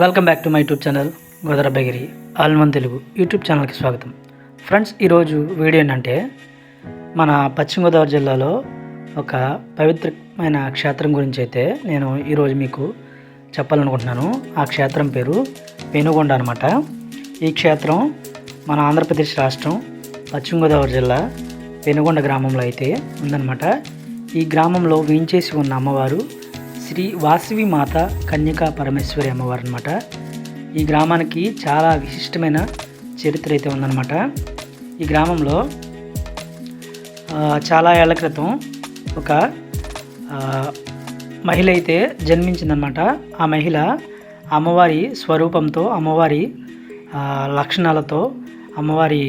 Welcome back to my YouTube channel గోదరబ్బగిరి బగిరి one Telugu YouTube ఛానల్కి స్వాగతం. ఫ్రెండ్స్ ఈరోజు వీడియో ఏంటంటే మన పశ్చిమ గోదావరి జిల్లాలో ఒక పవిత్రమైన క్షేత్రం గురించి అయితే నేను ఈరోజు మీకు చెప్పాలనుకుంటున్నాను. ఆ క్షేత్రం పేరు పెనుగొండ అనమాట ఈ క్షేత్రం మన ఆంధ్రప్రదేశ్ రాష్ట్రం పశ్చిమ గోదావరి జిల్లా పెనుగొండ గ్రామంలో అయితే ఉందన్నమాట. ఈ గ్రామంలో వేయించేసి ఉన్న అమ్మవారు శ్రీ వాసవి మాత కన్యకా పరమేశ్వరి అమ్మవారు అనమాట ఈ గ్రామానికి చాలా విశిష్టమైన చరిత్ర అయితే ఉందన్నమాట. ఈ గ్రామంలో చాలా ఏళ్ళ క్రితం ఒక మహిళ అయితే జన్మించిందనమాట ఆ మహిళ అమ్మవారి స్వరూపంతో అమ్మవారి లక్షణాలతో అమ్మవారి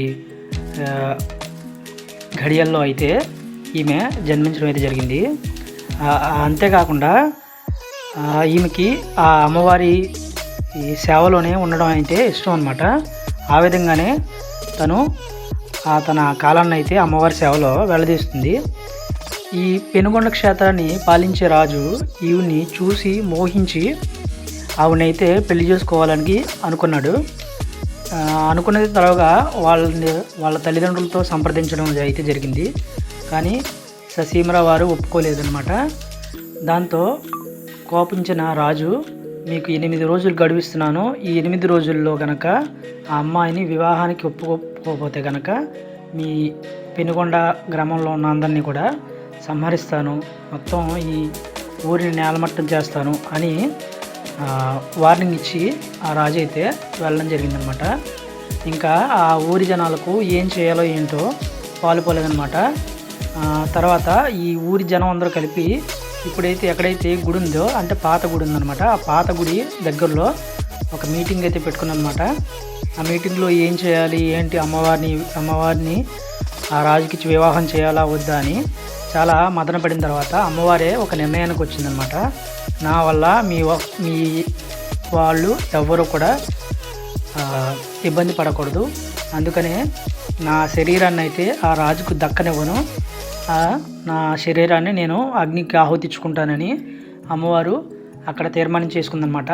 ఘడియల్లో అయితే ఈమె జన్మించడం అయితే జరిగింది. అంతేకాకుండా ఈమెకి ఆ అమ్మవారి ఈ సేవలోనే ఉండడం అయితే ఇష్టం అనమాట ఆ విధంగానే తను ఆ తన కాలాన్ని అయితే అమ్మవారి సేవలో వెళ్ళదీస్తుంది ఈ పెనుగొండ క్షేత్రాన్ని పాలించే రాజు ఈవిని చూసి మోహించి ఆవిడనైతే పెళ్ళి చేసుకోవాలని అనుకున్నాడు. ఆ, అనుకున్నది తర్వాత వాళ్ళని వాళ్ళ తల్లిదండ్రులతో సంప్రదించడం అయితే జరిగింది. కానీ ససీమరా వారు ఒప్పుకోలేదన్నమాట. దాంతో కోపించిన రాజు మీకు ఎనిమిది రోజులు గడువిస్తున్నాను. ఈ ఎనిమిది రోజుల్లో గనక ఆ అమ్మాయిని వివాహానికి ఒప్పుకోకపోతే గనక మీ పెనుగొండ గ్రామంలో ఉన్న అందరినీ కూడా సంహరిస్తాను. మొత్తం ఈ ఊరిని నేలమట్టం చేస్తాను అని వార్నింగ్ ఇచ్చి ఆ రాజు అయితే వెళ్ళడం జరిగిందనమాట. ఇంకా ఆ ఊరి జనాలకు ఏం చేయాలో ఏంటో పాలుపోలేదనమాట తర్వాత ఈ ఊరి జనం అందరూ కలిపి ఇప్పుడైతే ఎక్కడైతే గుడి ఉందో అంటే పాత గుడి ఉందన్నమాట. ఆ పాత గుడి దగ్గరలో ఒక మీటింగ్ అయితే పెట్టుకున్నమాట ఆ మీటింగ్లో ఏం చేయాలి ఏంటి అమ్మవారిని అమ్మవారిని ఆ రాజుకిచ్చి వివాహం చేయాలా వద్దా అని చాలా మదన పడిన తర్వాత అమ్మవారే ఒక నిర్ణయానికి వచ్చిందనమాట నా వల్ల మీ వ- మీ వాళ్ళు ఎవ్వరూ కూడా ఇబ్బంది పడకూడదు. అందుకనే నా శరీరాన్ని అయితే ఆ రాజుకు దక్కనివ్వను. నా శరీరాన్ని నేను అగ్నికి ఆహుతించుకుంటానని అమ్మవారు అక్కడ తీర్మానం చేసుకుందనమాట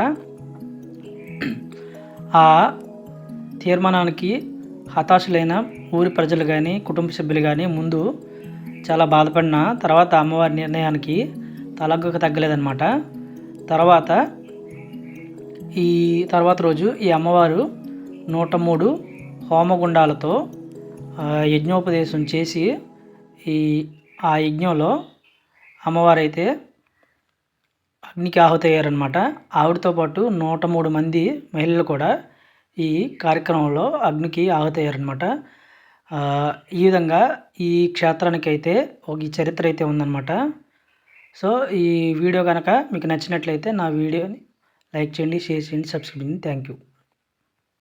ఆ తీర్మానానికి హతాశులైన ఊరి ప్రజలు కానీ కుటుంబ సభ్యులు కానీ ముందు చాలా బాధపడిన తర్వాత అమ్మవారి నిర్ణయానికి తలగ్గక తగ్గలేదన్నమాట. తర్వాత ఈ తర్వాత రోజు ఈ అమ్మవారు నూట మూడు హోమగుండాలతో యజ్ఞోపదేశం చేసి ఈ ఆ యజ్ఞంలో అమ్మవారైతే అగ్నికి ఆహుతయ్యారనమాట ఆవిడతో పాటు నూట మూడు మంది మహిళలు కూడా ఈ కార్యక్రమంలో అగ్నికి ఆహుతయ్యారనమాట ఈ విధంగా ఈ క్షేత్రానికి అయితే ఒక ఈ చరిత్ర అయితే ఉందన్నమాట. సో ఈ వీడియో కనుక మీకు నచ్చినట్లయితే నా వీడియోని లైక్ చేయండి షేర్ చేయండి సబ్స్క్రైబ్ చేయండి. Thank you.